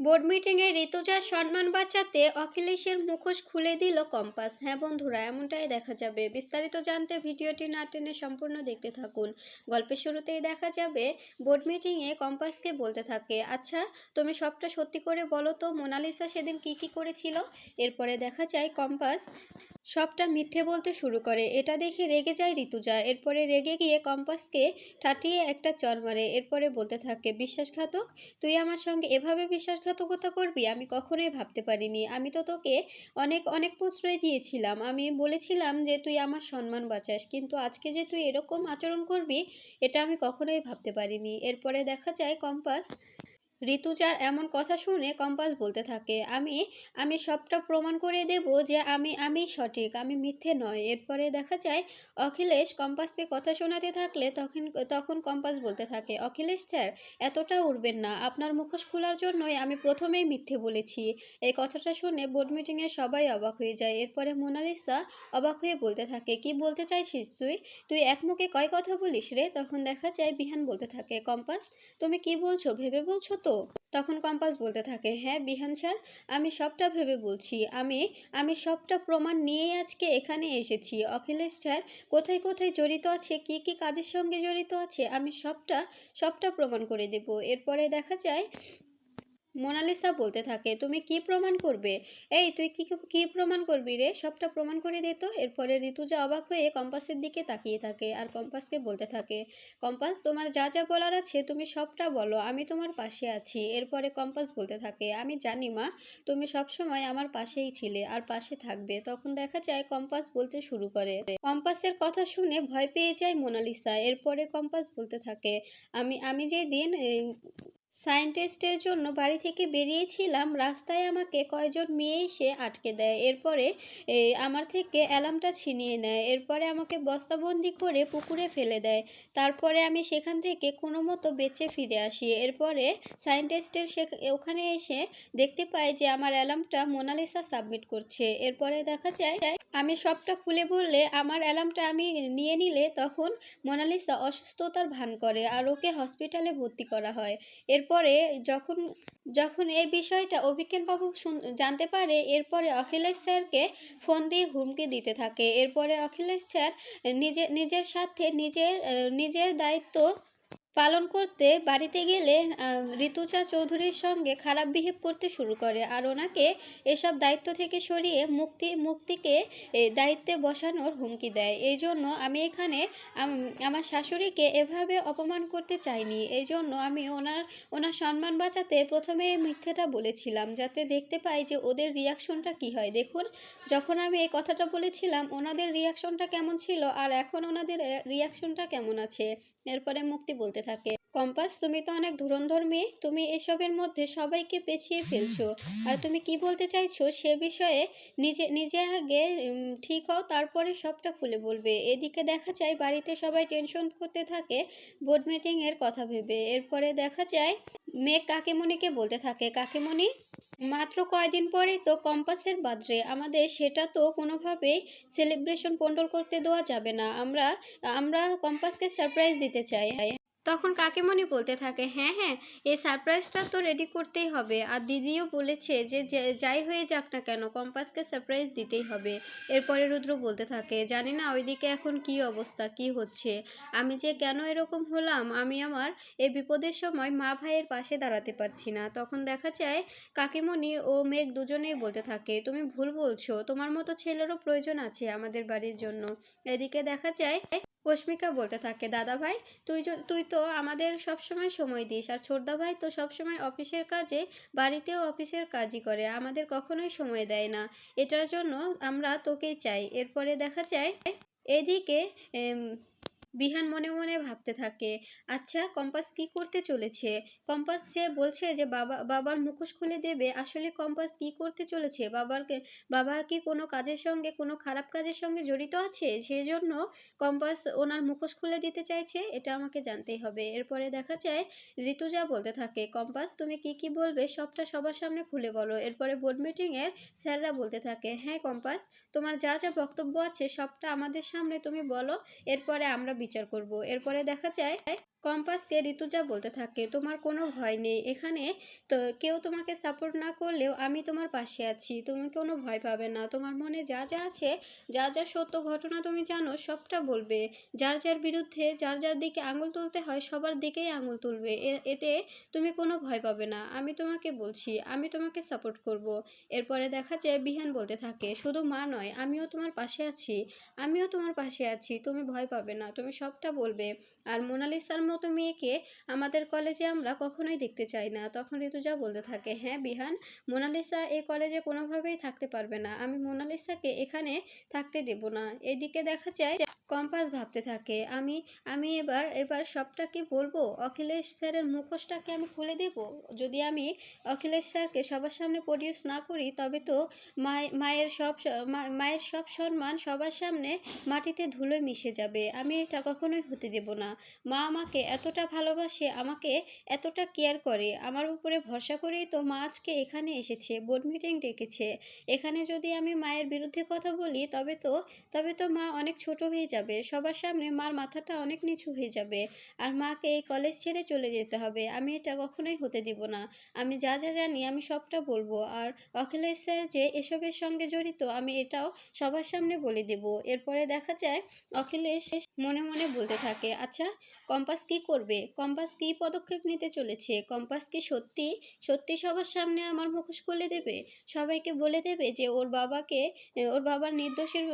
Board মিটিংয়ে ঋতুজার সম্মান বাঁচাতে অখিলেশের মুখোশ খুলে দিল কম্পাস। হ্যাঁ বন্ধুরা, এমনটাই দেখা যাবে। বিস্তারিত জানতে ভিডিওটি না টেনে সম্পূর্ণ দেখতে থাকুন। গল্পের শুরুতেই দেখা যাবে, বোর্ড মিটিংয়ে কম্পাসকে বলতে থাকে আচ্ছা তুমি সবটা সত্যি করে বলো তো, মোনালিসা সেদিন কি কি করেছিল? এরপরে দেখা যায়, কম্পাস সবটা মিথ্যে বলতে শুরু করে। এটা দেখে রেগে যায় ঋতুজা। এরপরে রেগে গিয়ে কম্পাসকে ঠাটিয়ে একটা চর মারে। এরপরে বলতে থাকে, বিশ্বাসঘাতক, তুই আমার সঙ্গে এভাবে বিশ্বাসঘাতকতা করবি, আমি কখনোই ভাবতে পারিনি। আমি তো তোকে অনেক অনেক প্রশ্রয় দিয়েছিলাম। আমি বলেছিলাম যে, তুই আমার সম্মান বাঁচাস, কিন্তু আজকে যে তুই এরকম আচরণ করবি, এটা আমি কখনোই ভাবতে পারিনি। এরপরে দেখা যায়, কম্পাস ঋতুজার এমন কথা শুনে কম্পাস বলতে থাকে, আমি আমি সবটা প্রমাণ করে দেব যে আমি আমি সঠিক, আমি মিথ্যে নয়। এরপরে দেখা যায়, অখিলেশ কম্পাসকে কথা শোনাতে থাকলে তখন তখন কম্পাস বলতে থাকে, অখিলেশ স্যার, এতটা উঠবেন না, আপনার মুখোশ খোলার জন্যই আমি প্রথমেই মিথ্যে বলেছি। এই কথাটা শুনে বোর্ড মিটিংয়ে সবাই অবাক হয়ে যায়। এরপরে মোনালিসা অবাক হয়ে বলতে থাকে, কি বলতে চাইছিস তুই? তুই এক মুখে কয় কথা বলিস রে? তখন দেখা যায়, বিহান বলতে থাকে, কম্পাস, তুমি কি বলছো? ভেবে বলছো তো? তখন কম্পাস বলতে থাকে হ্যাঁ বিহান স্যার, আমি সবটা ভেবে বলছি। আমি আমি সবটা প্রমাণ নিয়েই আজকে এখানে এসেছি। অখিলেশ স্যার, কোথায় কোথায় জড়িত আছে? কি কি কাজের সঙ্গে জড়িত আছে? আমি সবটা সবটা প্রমাণ করে দেব। এরপরে দেখা যায় মোনালিসা বলতে থাকে, তুমি কি প্রমাণ করবে? এই, তুই কি কি প্রমাণ করবি রে? সবটা প্রমাণ করে দে তো। এরপরে ঋতুজা অবাক হয়ে কম্পাসের দিকে তাকিয়ে থাকে আর কম্পাসকে বলতে থাকে, কম্পাস, তোমার যা যা বলার আছে তুমি সবটা বলো, আমি তোমার পাশে আছি। এরপরে কম্পাস বলতে থাকে, আমি জানি মা, তুমি সবসময় আমার পাশেই ছিলে আর পাশে থাকবে। তখন দেখা যায় কম্পাস বলতে শুরু করে। কম্পাসের কথা শুনে ভয় পেয়ে যায় মোনালিসা। এরপরে কম্পাস বলতে থাকে, আমি আমি যেদিন সায়েন্টিস্টের জন্য বাড়ি থেকে বেরিয়েছিলাম। রাস্তায় আমাকে কয়জন মেয়ে এসে আটকে দেয়। এরপরে আমার থেকে অ্যালার্মটা ছিনিয়ে নেয়। এরপরে আমাকে বস্তাবন্দি করে পুকুরে ফেলে দেয়। তারপরে আমি সেখান থেকে কোনো মতো বেঁচে ফিরে আসি। এরপরে সায়েন্টিস্টের সে ওখানে এসে দেখতে পাই যে আমার অ্যালার্মটা মোনালিসা সাবমিট করছে। এরপরে দেখা যায়, আমি সবটা খুলে বললে, আমার অ্যালার্মটা আমি নিয়ে নিলে তখন মোনালিসা অসুস্থতার ভান করে আর ওকে হসপিটালে ভর্তি করা হয়। এরপরে যখন যখন এই বিষয়টা অভিজ্ঞানবাবু জানতে পারে, এরপরে অখিলেশ স্যারকে ফোন দিয়ে হুমকি দিতে থাকে। এরপরে অখিলেশ স্যার নিজে, নিজের সাথে নিজের নিজের দায়িত্ব পালন করতে বাড়িতে গেলে ঋতুচা চৌধুরীর সঙ্গে খারাপ বিহেভ করতে শুরু করে আর ওনাকে এসব দায়িত্ব থেকে সরিয়ে মুক্তি, মুক্তিকে দায়িত্বে বসানোর হুমকি দেয়। এই জন্য আমি এখানে আমার শাশুড়িকে এভাবে অপমান করতে চাইনি। এই জন্য আমি ওনার ওনার সম্মান বাঁচাতে প্রথমে মিথ্যেটা বলেছিলাম, যাতে দেখতে পাই যে ওদের রিয়াকশনটা কি হয়। দেখুন, যখন আমি এই কথাটা বলেছিলাম, ওনাদের রিয়াকশনটা কেমন ছিল আর এখন ওনাদের রিয়াকশনটা কেমন আছে? এরপরে মুক্তি বলতে থাকে। কম্পাস, তুমি তো অনেক ধুরন্ধর মেয়ে। তুমি এসবের মধ্যে সবাইকে পেছিয়ে ফেলছো। আর তুমি কি বলতে চাইছো সে বিষয়ে নিজে নিজে আগে ঠিক হও, তারপরে সবটা খুলে বলবে। এদিকে দেখা যায় বাড়িতে সবাই টেনশন করতে থাকে বোর্ড মিটিংয়ের কথা ভেবে। এরপরে দেখা যায় মেয়ে কাকেমণিকে বলতে থাকে, কাকেমণি, মাত্র কয়দিন পরে তো কম্পাসের বার্থডে। আমাদের সেটা তো কোনোভাবেই সেলিব্রেশন পন্ডল করতে দেওয়া যাবে না। আমরা আমরা কম্পাসকে সারপ্রাইজ দিতে চাই। তখন কাকিমণি বলতে থাকে হ্যাঁ হ্যাঁ এই সারপ্রাইজটা তো রেডি করতেই হবে। আর দিদিও বলেছে যে যাই হয়ে যাক না কেন, কম্পাসকে সারপ্রাইজ দিতেই হবে। এরপরে রুদ্র বলতে থাকে, জানি না, ওইদিকে এখন কি অবস্থা, কি হচ্ছে? আমি যে কেন এরকম হলাম, আমি আমার এই বিপদের সময় মা ভাইয়ের পাশে দাঁড়াতে পারছি না। তখন দেখা যায়, কাকিমণি ও মেঘ দুজনেই বলতে থাকে, তুমি ভুল বলছো, তোমার মতো ছেলেরও প্রয়োজন আছে আমাদের বাড়ির জন্য। এদিকে দেখা যায় কস্মিকা বলতে থাকে, দাদা ভাই, তুই তুই তো আমাদের সব সময় সময় দিস, আর ছোটদা ভাই তো সব সময় অফিসের কাজে, বাড়িতেও অফিসের কাজই করে, আমাদের কখনোই সময় দেয় না। এটার জন্য আমরা তোকেই চাই। এরপরে দেখা যায়, এদিকে বিহান মনে মনে ভাবতে থাকে আচ্ছা কম্পাস কি করতে চলেছে? কম্পাস যে বলছে যে বাবা, বাবার মুখোশ খুলে দেবে, আসলে কম্পাস কি করতে চলেছে? বাবারকে বাবার কি কোনো কাজের সঙ্গে, কোনো খারাপ কাজের সঙ্গে জড়িত আছে? সেই জন্য কম্পাস ওনার মুখোশ খুলে দিতে চাইছে, এটা আমাকে জানতেই হবে। এরপরে দেখা যায় ঋতুজা বলতে থাকে, কম্পাস, তুমি কি কি বলবে সবটা সবার সামনে খুলে বলো। এরপরে বোর্ড মিটিংয়ের স্যাররা বলতে থাকে হ্যাঁ কম্পাস, তোমার যা যা বক্তব্য আছে সবটা আমাদের সামনে তুমি বলো, এরপরে আমরা বিচার করব। এরপরে দেখা যায়, কম্পাসকে ঋতুজা বলতে থাকে, তোমার কোনো ভয় নেই। এখানে তো কেউ তোমাকে সাপোর্ট না করলেও আমি তোমার পাশে আছি। তুমি কোনো ভয় পাবে না। তোমার মনে যা যা আছে, যা যা সত্য ঘটনা তুমি জানো, সবটা বলবে। যার যার বিরুদ্ধে, যার যার দিকে আঙুল তুলতে হয়, সবার দিকেই আঙুল তুলবে। এতে তুমি কোনো ভয় পাবে না। আমি তোমাকে বলছি, আমি তোমাকে সাপোর্ট করব। এরপরে দেখা যায়, বিহান বলতে থাকে, শুধু মা নয়, আমিও তোমার পাশে আছি। আমিও তোমার পাশে আছি। তুমি ভয় পাবে না। তুমি সবটা বলবে। আর মোনালিসার মতো মেয়েকে আমাদের কলেজে আমরা কখনোই দেখতে চাই না। তখন ঋতুজা বলতে থাকে হ্যাঁ বিহান, মোনালিসা এই কলেজে কোনোভাবেই থাকতে পারবে না। আমি মোনালিসাকে এখানে থাকতে দেব না। এদিকে দেখা যায় কম্পাস ভাবতে থাকে, আমি আমি এবার এবার সবটা কি বলব? অখিলেশ স্যারের মুখোশটাকে আমি খুলে দেব? যদি আমি অখিলেশ স্যারকে সবার সামনে প্রডিউস না করি, তবে তো মায়- মায়ের সব মায়ের সব সম্মান সবার সামনে মাটিতে ধুলোয় মিশে যাবে। আমি এটা কখনোই হতে দেব না। মা আমাকে এতটা ভালোবাসে, আমাকে এতটা কেয়ার করে, আমার উপরে ভরসা করেই তো মা আজকে এখানে এসেছে, বোর্ড মিটিং ডেকেছে। এখানে যদি আমি মায়ের বিরুদ্ধে কথা বলি, তবে তো তবে তো মা অনেক ছোট হয়ে যাবে, সবার সামনে মার মাথাটা অনেক নিচু হয়ে যাবে। আর মাকে এই কলেজ ছেড়ে চলে যেতে হবে, আমি এটা কখনোই হতে দিব না। আমি যা যা জানি, আমি সবটা বলব। আর অখিলেশ স্যার যে এসবের সঙ্গে জড়িত, আমি এটাও সবার সামনে বলে দেব। এরপরে দেখা যায়, অখিলেশ মনে মনে বলতে থাকে আচ্ছা কম্পাস কি করবে? কম্পাস কি পদক্ষেপ নিতে চলেছে? কম্পাস কি সত্যি সত্যি সবার সামনে আমার মুখোশ খুলে দেবে? সবাইকে বলে দেবে যে ওর বাবাকে, ওর বাবার নির্দোষের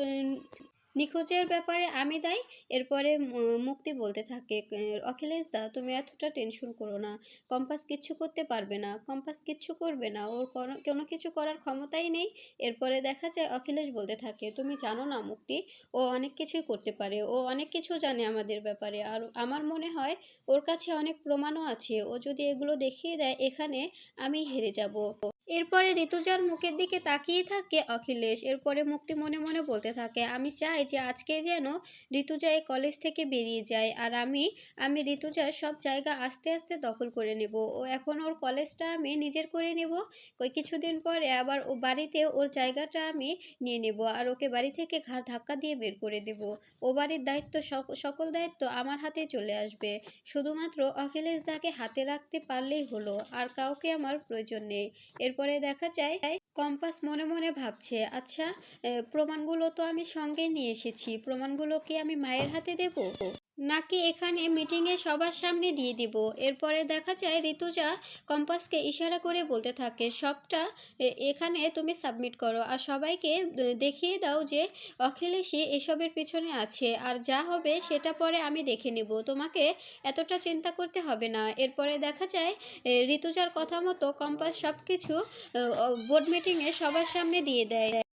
নিখোঁজের ব্যাপারে আমি দায়ী? এরপরে মুক্তি বলতে থাকে অখিলেশ দা, তুমি এতটা টেনশন করো না। কম্পাস কিচ্ছু করতে পারবে না। কম্পাস কিচ্ছু করবে না। ওর কোনো- কোনো কিছু করার ক্ষমতাই নেই। এরপরে দেখা যায়, অখিলেশ বলতে থাকে, তুমি জানো না মুক্তি, ও অনেক কিছুই করতে পারে। ও অনেক কিছু জানে আমাদের ব্যাপারে। আর আমার মনে হয়, ওর কাছে অনেক প্রমাণও আছে। ও যদি এগুলো দেখিয়ে দেয়, এখানে আমি হেরে যাব। এরপরে ঋতুজার মুখের দিকে তাকিয়ে থাকে অখিলেশ। এরপরে মুক্তি মনে মনে বলতে থাকে, আমি চাই যে আজকে যেন ঋতুজা এই কলেজ থেকে বেরিয়ে যায় আর আমি আমি ঋতুজার সব জায়গা আস্তে আস্তে দখল করে নেব। ও এখন ওর কলেজটা আমি নিজের করে নেব। ওই কিছুদিন পরে আবার ও বাড়িতে ওর জায়গাটা আমি নিয়ে নেব আর ওকে বাড়ি থেকে ঘা, ধাক্কা দিয়ে বের করে দেব। ও বাড়ির দায়িত্ব সক- সকল দায়িত্ব আমার হাতে চলে আসবে। শুধুমাত্র অখিলেশ দাকে হাতে রাখতে পারলেই হলো, আর কাউকে আমার প্রয়োজন নেই। এরপরে দেখা যায়, কম্পাস মনে মনে ভাবছে আচ্ছা প্রমাণগুলো তো আমি সঙ্গে নিয়ে এসেছি, প্রমাণগুলো কি আমি মায়ের হাতে দেব? নাকি এখানে মিটিংয়ে সবার সামনে দিয়ে দিব? এরপরে দেখা যায় ঋতুজা কম্পাসকে ইশারা করে বলতে থাকে, সবটা এখানে তুমি সাবমিট করো আর সবাইকে দেখিয়ে দাও যে অখিলেশই এসবের পিছনে আছে আর যা হবে সেটা পরে আমি দেখে নেব। তোমাকে এতটা চিন্তা করতে হবে না। এরপরে দেখা যায় ঋতুজার কথা মতো কম্পাস সব কিছু বোর্ড মিটিংয়ে সবার সামনে দিয়ে দেয়।